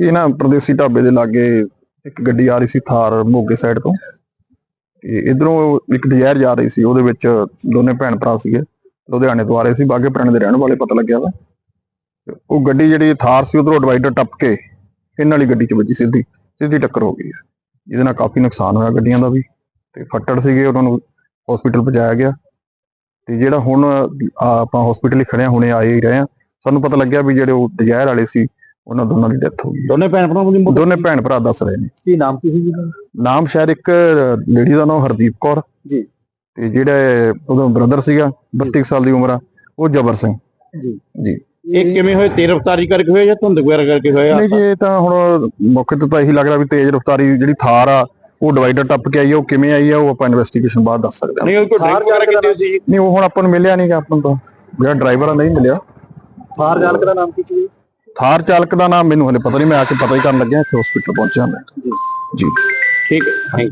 ਇਹ ਨਾ ਪ੍ਰਦੇਸੀ ਢਾਬੇ ਦੇ ਲਾਗੇ ਇੱਕ ਗੱਡੀ ਆ ਰਹੀ ਸੀ ਥਾਰ ਮੋਗੇ ਸਾਈਡ ਤੋਂ। ਤੇ ਇਧਰੋਂ ਇੱਕ ਡਿਜ਼ਾਇਰ ਜਾ ਰਹੀ ਸੀ, ਉਹਦੇ ਵਿੱਚ ਦੋਨੇ ਭੈਣ ਭਰਾ ਸੀਗੇ, ਲੁਧਿਆਣੇ ਤੋਂ ਆ ਰਹੇ ਸੀ, ਬਾਗੇ ਪਿੰਡ ਦੇ ਰਹਿਣ ਵਾਲੇ ਪਤਾ ਲੱਗਿਆ ਵਾ ਉਹ ਗੱਡੀ ਜਿਹੜੀ ਥਾਰ ਸੀ, ਉਧਰੋਂ ਡਿਵਾਈਡਰ ਟੱਪ ਕੇ ਇਹਨਾਂ ਵਾਲੀ ਗੱਡੀ 'ਚ ਵੱਜੀ ਸਿੱਧੀ ਸਿੱਧੀ ਟੱਕਰ ਹੋ ਗਈ ਹੈ। ਜਿਹਦੇ ਨਾਲ ਕਾਫੀ ਨੁਕਸਾਨ ਹੋਇਆ ਗੱਡੀਆਂ ਦਾ ਵੀ। ਤੇ ਫੱਟੜ ਸੀਗੇ, ਉਹਨਾਂ ਨੂੰ ਹਸਪੀਟਲ ਪਹੁੰਚਾਇਆ ਗਿਆ। ਤੇ ਜਿਹੜਾ ਹੁਣ ਆਪਾਂ ਹਸਪੀਟਲ ਹੀ ਖੜੇ ਹੁਣੇ ਆਏ ਹੀ ਰਹੇ ਆ ਸਾਨੂੰ ਪਤਾ ਲੱਗਿਆ ਵੀ ਜਿਹੜੇ ਉਹ ਡਿਜ਼ਾਇਰ ਵਾਲੇ ਸੀ ਉਹਨਾਂ ਦੋਨਾਂ ਦੀ ਡੈਥ ਹੋ ਗਈ। ਦੋਨੇ ਭੈਣ ਭਰਾਵਾਂ ਦੀ ਦੋਨੇ ਭੈਣ ਭਰਾ ਦੱਸ ਰਹੇ ਨੇ। ਕੀ ਨਾਮ ਕੀ ਸੀ ਜੀ ਦਾ? ਨਾਮ ਸ਼ਾਇਦ ਇੱਕ ਲੇਡੀ ਦਾ ਨਾਮ ਹਰਦੀਪ ਕੌਰ। ਜੀ। ਤੇ ਜਿਹੜਾ ਉਹਦਾ ਬ੍ਰਦਰ ਸੀਗਾ 32 ਕੁ ਸਾਲ ਦੀ ਉਮਰ ਆ ਉਹ ਜਬਰ ਸਿੰਘ। ਜੀ। ਜੀ। ਇਹ ਕਿਵੇਂ ਹੋਏ? ਤੇਜ਼ ਰਫ਼ਤਾਰੀ ਕਰਕੇ ਹੋਏ ਜਾਂ ਧੁੰਦ ਵਗੈਰਾ ਕਰਕੇ ਹੋਏ ਨਹੀਂ ਜੀ ਇਹ ਤਾਂ ਹੁਣ ਮੌਕੇ ਤੇ ਤਾਂ ਇਹੀ ਲੱਗਦਾ ਵੀ ਤੇਜ਼ ਰਫ਼ਤਾਰੀ ਜਿਹੜੀ ਥਾਰ ਆ ਉਹ ਡਿਵਾਈਡਰ ਟੱਪ ਕੇ ਆਈ ਆ ਉਹ ਕਿਵੇਂ ਆਈ ਆ ਉਹ ਆਪਾਂ ਇਨਵੈਸਟੀਗੇਸ਼ਨ ਬਾਅਦ ਦੱਸ ਸਕਦੇ ਹਾਂ। ਨਹੀਂ ਉਹ ਕੋਈ ਡਰਿੰਕ ਵਗੈਰਾ ਕੀਤੀ ਸੀ ਨਹੀਂ ਉਹ ਹੁਣ ਆਪਾਂ ਨੂੰ ਮਿਲਿਆ ਨਹੀਂਗਾ ਆਪਾਂ ਨੂੰ ਤਾਂ। ਜਿਹੜਾ ਡਰਾਈਵਰ ਆ ਨਹੀਂ ਮਿਲਿਆ। ਥਾਰ ਚਾਲਕ ਦਾ ਨਾਮ ਕੀ ਸੀ ਥਾਰ ਚਾਲਕ ਦਾ ਨਾਮ ਮੈਨੂੰ ਹਲੇ ਪਤਾ ਨਹੀਂ ਮੈਂ ਆ ਕੇ ਪਤਾ ਹੀ ਕਰਨ ਲੱਗਿਆ ਇੱਥੇ ਹਸਪੀਟਲ ਪਹੁੰਚਿਆ ਮੈਂ। ਜੀ। ਜੀ। ਠੀਕ ਹੈ ਥੈਂਕ